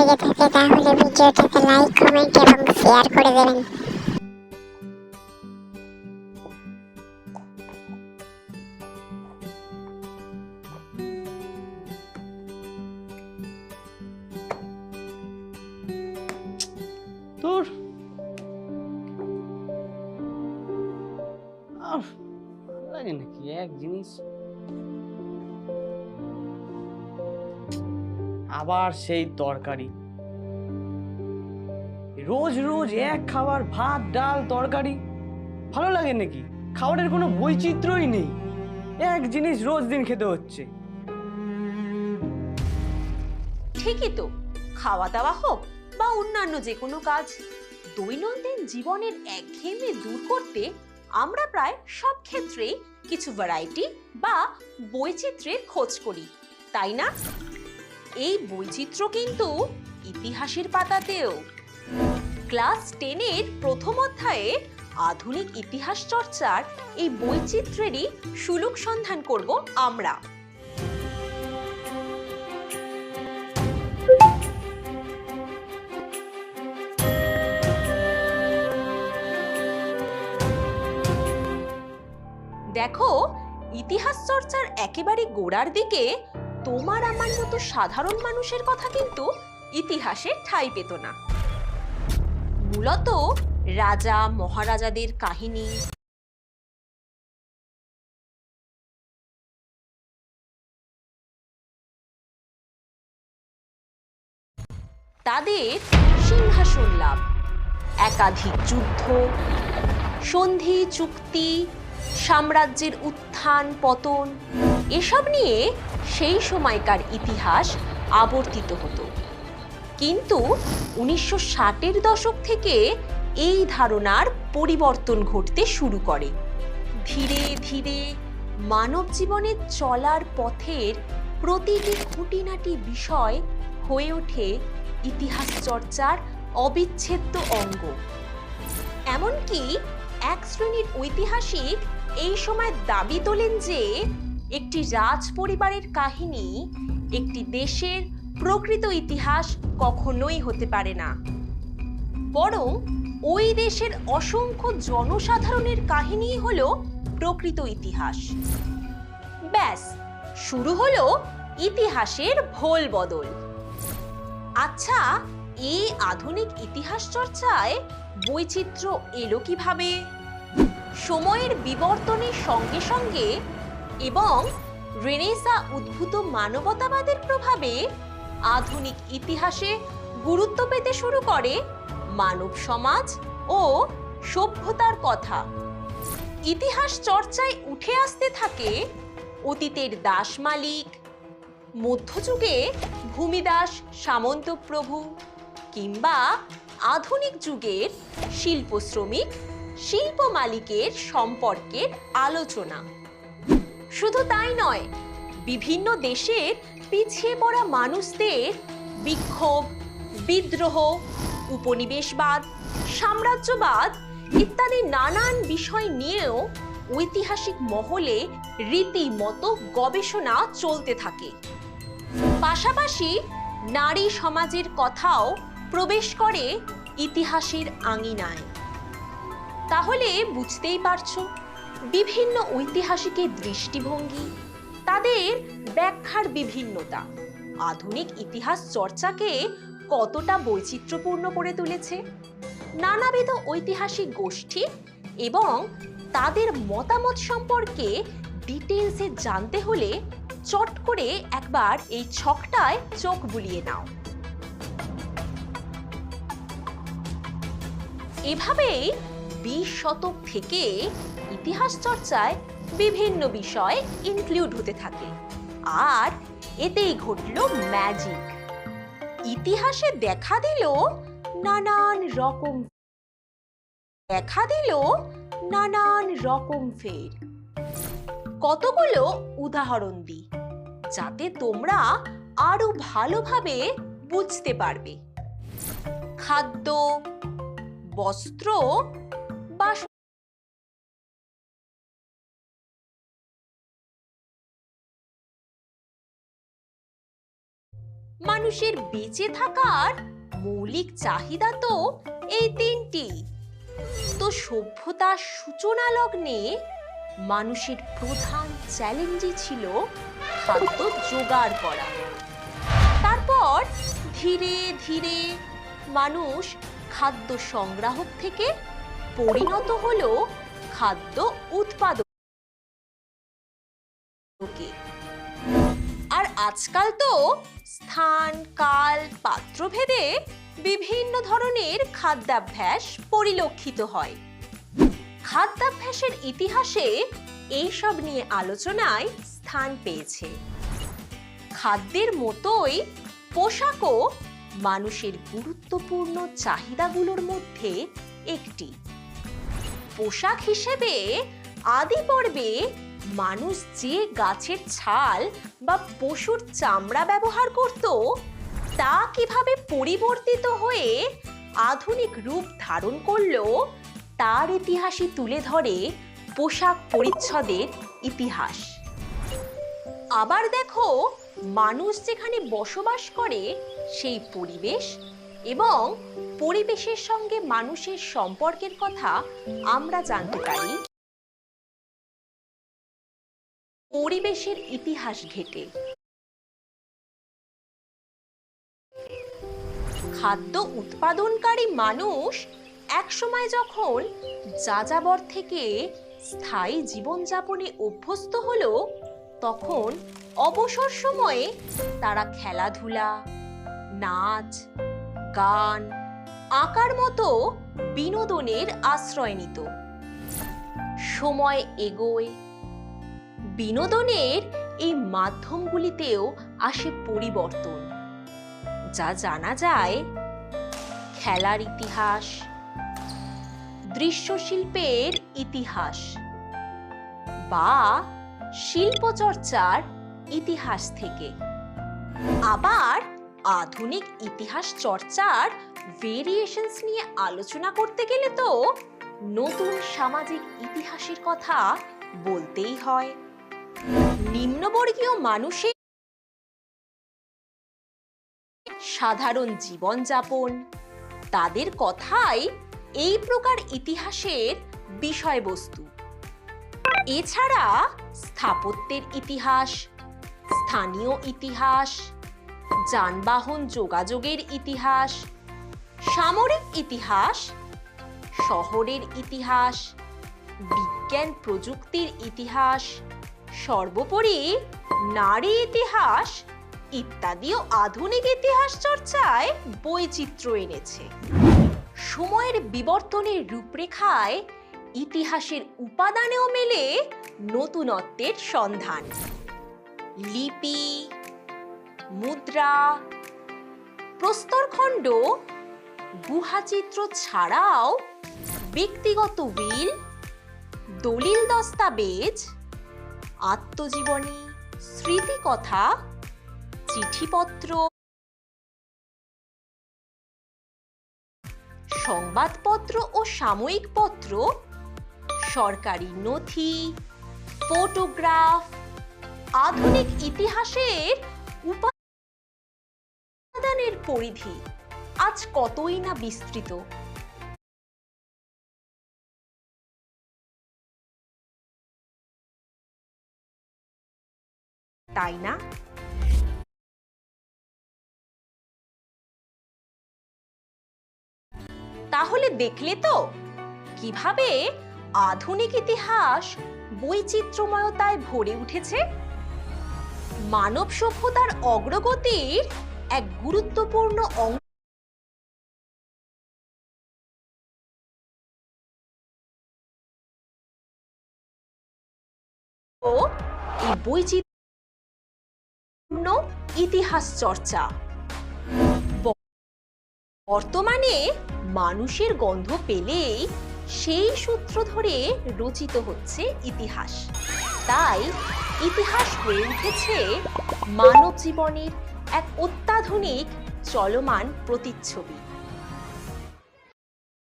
লেগে থাকে তাহলে ভিডিওটাকে লাইক, কমেন্ট এবং শেয়ার করে দেবেন। তোর লাগে নাকি? এক জিনিস আবার সেই তরকারি। রোজ রোজ এক খাবার ভাত, ডাল, তরকারি। ভালো লাগে নাকি? খাবারের কোনো বৈচিত্র্যই নেই। এক জিনিস রোজ দিন খেতে হচ্ছে। ঠিকই তো। খাওয়া দাওয়া হোক বা অন্যান্য যে কোনো কাজ, দৈনন্দিন জীবনের একঘেয়েমি দূর করতে আমরা প্রায় সব ক্ষেত্রেই কিছু ভ্যারাইটি বা বৈচিত্র্যের খোঁজ করি। তাই না? এই বৈচিত্র্য কিন্তু ইতিহাসের পাতাতেও। ক্লাস টেনের প্রথম অধ্যায়ে আধুনিক ইতিহাস চর্চার এই বৈচিত্র্যেরই সুলুক সন্ধান করব আমরা। দেখো, ইতিহাস চর্চার একেবারে গোড়ার দিকে তোমার আমার মতো সাধারণ মানুষের কথা কিন্তু ইতিহাসে ঠাঁই পেত না। মূলত রাজা, মহারাজাদের কাহিনী। তাদের সিংহাসন লাভ, একাধিক যুদ্ধ, সন্ধি চুক্তি সাম্রাজ্যের উত্থান, পতন, এসব নিয়ে সেই সময়কার ইতিহাস আবর্তিত হতো। কিন্তু উনিশশো ষাটের দশক থেকে এই ধারণার পরিবর্তন ঘটতে শুরু করে। ধীরে ধীরে মানব জীবনের চলার পথের প্রতিটি খুঁটিনাটি বিষয় হয়ে ওঠে ইতিহাস চর্চার অবিচ্ছেদ্য অঙ্গ। এমনকি এক শ্রেণির ঐতিহাসিক এই সময় দাবি তোলেন যে একটি রাজ পরিবারের কাহিনী একটি দেশের প্রকৃত ইতিহাস কখনোই হতে পারে না। বরং ওই দেশের অসংখ্য জনসাধারণের কাহিনী হল প্রকৃত ইতিহাস। ব্যাস, শুরু হলো ইতিহাসের ভোল বদল। আচ্ছা এই আধুনিক ইতিহাস চর্চায় বৈচিত্র্য এলো কীভাবে? সময়ের বিবর্তনের সঙ্গে সঙ্গে এবং রেনেসা উদ্ভূত মানবতাবাদের প্রভাবে আধুনিক ইতিহাসে গুরুত্ব পেতে শুরু করে মানব সমাজ ও সভ্যতার কথা। ইতিহাস চর্চায় উঠে আসতে থাকে অতীতের দাস মালিক, মধ্যযুগে ভূমিদাস সামন্ত প্রভু। কিংবা আধুনিক যুগের শিল্প শ্রমিক শিল্প মালিকের সম্পর্কের আলোচনা। শুধু তাই নয়, বিভিন্ন দেশের পিছিয়ে পড়া মানুষদের বিক্ষোভ, বিদ্রোহ, উপনিবেশবাদ, সাম্রাজ্যবাদ ইত্যাদি নানান বিষয় নিয়েও ঐতিহাসিক মহলে রীতিমতো গবেষণা চলতে থাকে। পাশাপাশি নারী সমাজের কথাও প্রবেশ করে ইতিহাসের আঙিনায়। তাহলে বুঝতেই পারছ, বিভিন্ন ঐতিহাসিকের দৃষ্টিভঙ্গি, তাদের ব্যাখ্যার বিভিন্নতা, আধুনিক ইতিহাস চর্চাকে কতটা বৈচিত্র্যপূর্ণ করে তুলেছে, নানাবিধ ঐতিহাসিক গোষ্ঠী এবং তাদের মতামত সম্পর্কে ডিটেলসে জানতে হলে চট করে একবার এই ছকটায় চোখ বুলিয়ে নাও। এভাবেই বিশ শতক থেকে ইতিহাস চর্চায় বিভিন্ন বিষয় ইনক্লুড হতে থাকে। আর এতেই ঘটল ম্যাজিক ইতিহাসে দেখা দিল নানান রকম দেখা দিল নানান রকম ফের। কতগুলো উদাহরণ দিই যাতে তোমরা আরও ভালোভাবে বুঝতে পারবে। খাদ্য বস্ত্র বা মানুষের বেঁচে থাকার মৌলিক চাহিদা তো এই তিনটি। তো সভ্যতার সূচনা লগ্নে মানুষের প্রধান চ্যালেঞ্জই ছিল খাদ্য জোগাড় করা। তারপর ধীরে ধীরে মানুষ খাদ্য সংগ্রাহক থেকে পরিণত হলো খাদ্য উৎপাদকে। আর আজকাল তো স্থান, কাল, পাত্রভেদে বিভিন্ন ধরনের খাদ্যাভ্যাস পরিলক্ষিত হয়। খাদ্যাভ্যাসের ইতিহাসে এইসব নিয়ে আলোচনায় স্থান পেয়েছে। খাদ্যের মতোই পোশাকও মানুষের গুরুত্বপূর্ণ চাহিদাগুলোর মধ্যে একটি। পোশাক হিসেবে আদি পর্বে মানুষ যে গাছের ছাল বা পশুর চামড়া ব্যবহার করত, তা কীভাবে পরিবর্তিত হয়ে আধুনিক রূপ ধারণ করল, তার ইতিহাসই তুলে ধরে পোশাক পরিচ্ছদের ইতিহাস। আবার দেখো মানুষ যেখানে বসবাস করে, সেই পরিবেশ এবং পরিবেশের সঙ্গে মানুষের সম্পর্কের কথা আমরা জানতে পারি। পরিবেশের ইতিহাস ঘেটে। খাদ্য উৎপাদনকারী মানুষ একসময় যখন যাযাবর থেকে স্থায়ী জীবনযাপনে অভ্যস্ত হলো, তখন অবসর সময়ে তারা খেলাধুলা, নাচ, গান, আঁকার মতো বিনোদনের আশ্রয় নিত। সময় এগোয়। বিনোদনের এই মাধ্যমগুলিতেও আসে পরিবর্তন। যা জানা যায়, খেলার ইতিহাস, দৃশ্যশিল্পের ইতিহাস বা শিল্পচর্চার ইতিহাস থেকে। আবার আধুনিক ইতিহাস চর্চার ভেরিয়েশনস নিয়ে আলোচনা করতে গেলে তো নতুন সামাজিক ইতিহাসের কথা বলতেই হয়। নিম্নবর্গীয় মানুষের সাধারণ জীবনযাপন, তাদের কথাই এই প্রকার ইতিহাসের বিষয়বস্তু। এছাড়া স্থাপত্যের ইতিহাস স্থানীয় ইতিহাস, যানবাহন যোগাযোগের ইতিহাস, সামরিক ইতিহাস, শহরের ইতিহাস, বিজ্ঞান প্রযুক্তির ইতিহাস, সর্বোপরি নারী ইতিহাস ইত্যাদিও আধুনিক ইতিহাস চর্চায় বৈচিত্র্য এনেছে। সময়ের বিবর্তনের রূপরেখায় ইতিহাসের উপাদানেও মেলে নতুনত্বের সন্ধান। লিপি, মুদ্রা, প্রস্তরখণ্ড, গুহাচিত্র ছাড়াও ব্যক্তিগত উইল, দলিল দস্তাবেজ, আত্মজীবনী, স্মৃতিকথা, চিঠিপত্র, সংবাদপত্র ও সাময়িক পত্র সরকারি নথি, ফটোগ্রাফ আধুনিক ইতিহাসের উপাদানের পরিধি আজ কতই না বিস্তৃত? তাই না? তাহলে দেখলে তো কীভাবে আধুনিক ইতিহাস বৈচিত্র্যময়তায় ভরে উঠেছে? মানব সভ্যতার অগ্রগতির এক গুরুত্বপূর্ণ বৈচিত্র্য ইতিহাস চর্চা। বর্তমানে মানুষের গন্ধ পেলেই সেই সূত্র ধরে রচিত হচ্ছে ইতিহাস। তাই ইতিহাস হয়ে উঠেছে মানব জীবনের এক অত্যাধুনিক চলমান প্রতিচ্ছবি।